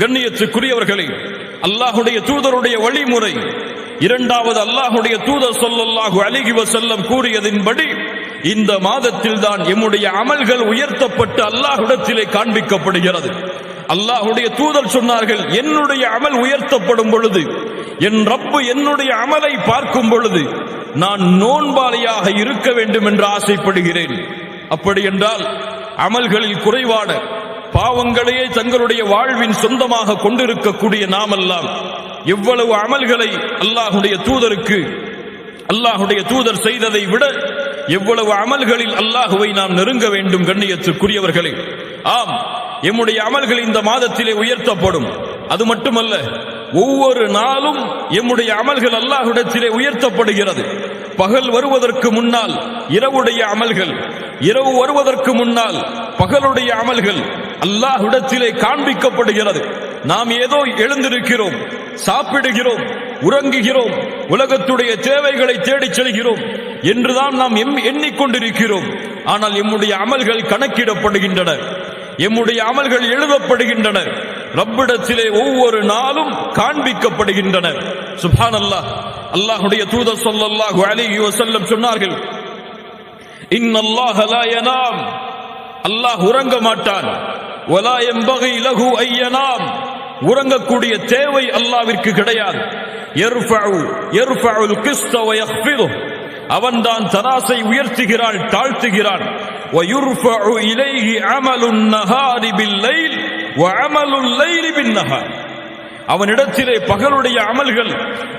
கண்ணியத்துக்குரியவர்களே அல்லாஹுடைய தூதருடைய வழிமுறை. இரண்டாவது அல்லாஹுடைய தூதர் சொல்லல்லாஹு அலிகி செல்லம் கூறியதின்படி இந்த மாதத்தில் தான் எம்முடைய அமல்கள் உயர்த்தப்பட்டு அல்லாஹுடத்திலே காண்பிக்கப்படுகிறது. அல்லாஹுடைய தூதர் சொன்னார்கள் என்னுடைய அமல் உயர்த்தப்படும் பொழுது என் ரப்பு என்னுடைய அமலை பார்க்கும் பொழுது நான் நோன்பாளியாக இருக்க வேண்டும் என்று ஆசைப்படுகிறேன். அப்படி என்றால் அமல்களில் குறைவான பாவங்களையே தங்களுடைய வாழ்வின் சொந்தமாக கொண்டிருக்கக்கூடிய நாமெல்லாம் எவ்வளவு அமல்களை அல்லாஹுடைய தூதருக்கு அல்லாஹுடைய தூதர் செய்ததை விட எவ்வளவு அமல்களில் அல்லாஹுவை நாம் நெருங்க வேண்டும் கண்ணியத்துக்குரியவர்களே. ஆம் எம்முடைய அமல்கள் இந்த மாதத்திலே உயர்த்தப்படும். அது மட்டுமல்ல ஒவ்வொரு நாளும் எம்முடைய அமல்கள் அல்லாஹுடத்திலே உயர்த்தப்படுகிறது. பகல் வருவதற்கு முன்னால் இரவுடைய அமல்கள் இரவு வருவதற்கு முன்னால் பகலுடைய அமல்கள் அல்லாஹ்விடத்திலே காண்பிக்கப்படுகிறது. நாம் ஏதோ எழுந்திருக்கிறோம் சாப்பிடுகிறோம் உறங்குகிறோம் உலகத்துடைய தேவைகளை தேடிச் செல்கிறோம் என்றுதான் நாம் எம்- எண்ணிக்கொண்டிருக்கிறோம். ஆனால் எம்முடைய அமல்கள் கணக்கிடப்படுகின்றன. எம்முடைய அமல்கள் எழுதப்படுகின்றன. ரப்பிடத்திலே ஒவ்வொரு நாளும் காண்பிக்கப்படுகின்றன. சுபான் அல்லாஹ் அல்லாஹுடைய தூதர் சொல்லல்லாஹு அலிஹி வசல்லம் சொன்னார்கள் இன்னல்லாஹ் லா யனாம் அல்லாஹ் உறங்க மாட்டான். ஒலா என்பகை இலகு ஐயனாம் உறங்கக்கூடிய தேவை அல்லாவிற்கு கிடையாது அவன் தான் தராசை உயர்த்துகிறான் தாழ்த்துகிறான் அவனிடத்திலே பகலுடைய அமல்கள்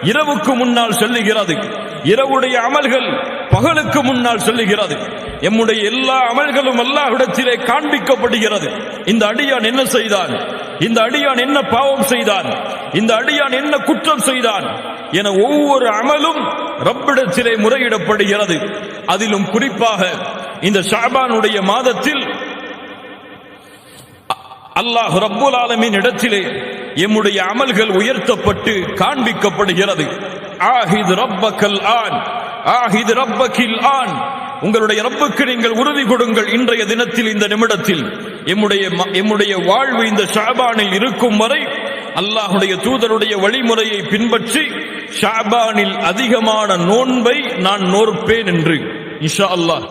இரவுக்கு முன்னால் செல்லுகிறது இரவுடைய அமல்கள் பகலுக்கு முன்னால் சொல்லுகிறது எம்முடைய எல்லா அமல்களும் அல்லாஹிடத்திலே காண்பிக்கப்படுகிறது. இந்த அடியான் என்ன செய்தான்? இந்த அடியான் என்ன பாவம் செய்தான்? இந்த அடியான் என்ன குற்றம் செய்தான்? என ஒவ்வொரு அமலும் ரப்பிடத்திலே முறையிடப்படுகிறது. அதிலும் குறிப்பாக இந்த ஷாபானுடைய மாதத்தில் அல்லாஹ் ரப்புல் ஆலமின் இடத்திலே எம்முடைய அமல்கள் உயர்த்தப்பட்டு காண்பிக்கப்படுகிறது. ஆஹித் ரப்பக்கல் ஆன். ஆஹித் ரப்பக்கில் ஆண் உங்களுடைய ரப்புக்கு நீங்கள் உறுதி கொடுங்கள் இன்றைய தினத்தில் இந்த நிமிடத்தில். எம்முடைய ம- எம்முடைய வாழ்வு இந்த ஷாபானில் இருக்கும் வரை அல்லாஹுடைய தூதருடைய வழிமுறையை பின்பற்றி ஷாபானில் அதிகமான நோன்பை நான் நோற்பேன் என்று. இஷா அல்லாஹ்.